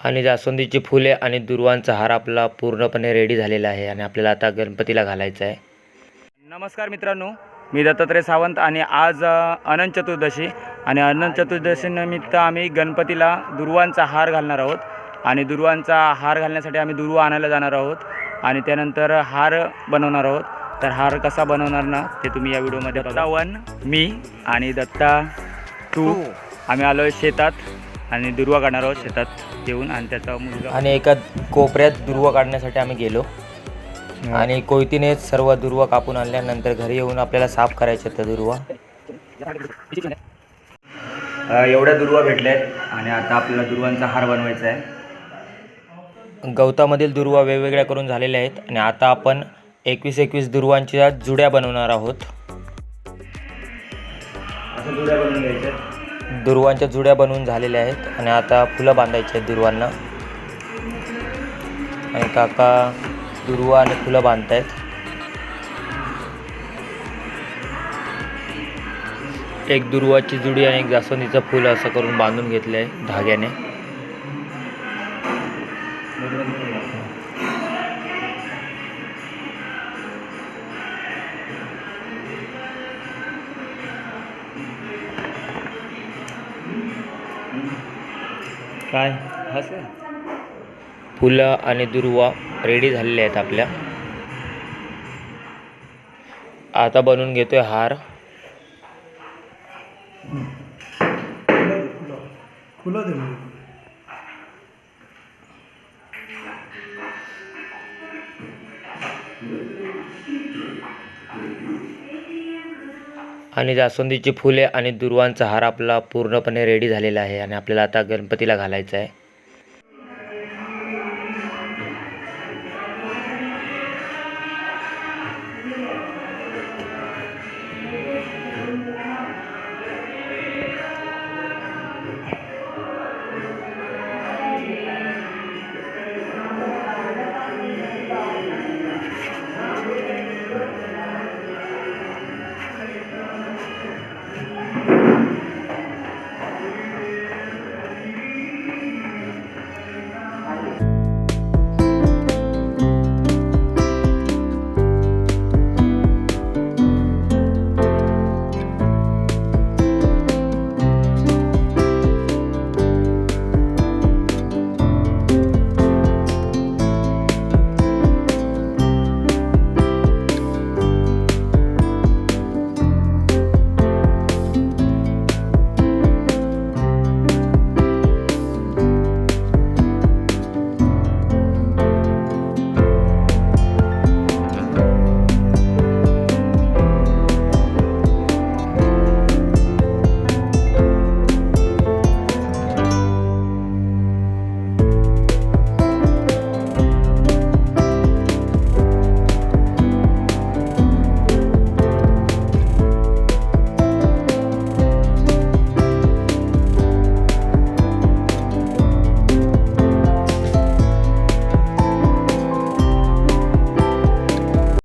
आणि जास्वंदीची फुले आणि दुर्वांचा हार आपला पूर्णपणे रेडी झालेला आहे आणि आपल्याला आता गणपतीला घालायचा आहे. नमस्कार मित्रांनो मी दत्तात्रय सावंत आणि आज अनंत चतुर्दशी आणि अनंत चतुर्दशीनिमित्त आम्ही गणपतीला दुर्वांचा हार घालणार आहोत आणि दुर्वांचा हार घालण्यासाठी आम्ही दुर्वा आणायला जाणार आहोत आणि त्यानंतर हार बनवणार आहोत. तर हार कसा बनवणार ना ते तुम्ही या व्हिडिओमध्ये दत्ता वन मी आणि दत्ता टू. आम्ही आलो आहे शेतात. आणि दुर्वा काढणार आहोत शेतात येऊन आणि त्याचा मुलगा आणि एका कोपऱ्यात दुर्वा काढण्यासाठी आम्ही गेलो. आणि कोयतीने सर्व दुर्वा कापून आणल्यानंतर घरी येऊन आपल्याला साफ करायचे त्या दुर्वा. एवढ्या दुर्वा भेटल्या आहेत आणि आता आपल्याला दुर्वांचा हार बनवायचा आहे. गवतामधील दुर्वा वेगवेगळ्या करून झालेल्या आहेत आणि आता आपण एकवीस एकवीस दुर्वांच्या जुड्या बनवणार आहोत. असं दुर्या बनवून घ्यायच्या. आहेत. दुर्वांच्या जुड्या बनवून झालेल्या आहेत आणि आता फुलं बांधायची आहेत दुर्वांना. आणि काका दुर्वा आणि फुलं बांधतायत. एक दुर्वाची जुडी आणि एक जास्वंदीचं फुल असं करून बांधून घेतलं आहे धाग्याने. काय? असं फुलं आणि दुर्वा रेडी झालेल्या आहेत आपल्या. आता बनवून घेतोय हार. फुलं फुलं. आणि जास्वंदीची फुले आणि दुर्वांचा हार आपला पूर्णपणे रेडी झालेला आहे आणि आपल्याला आता गणपतीला घालायचा आहे.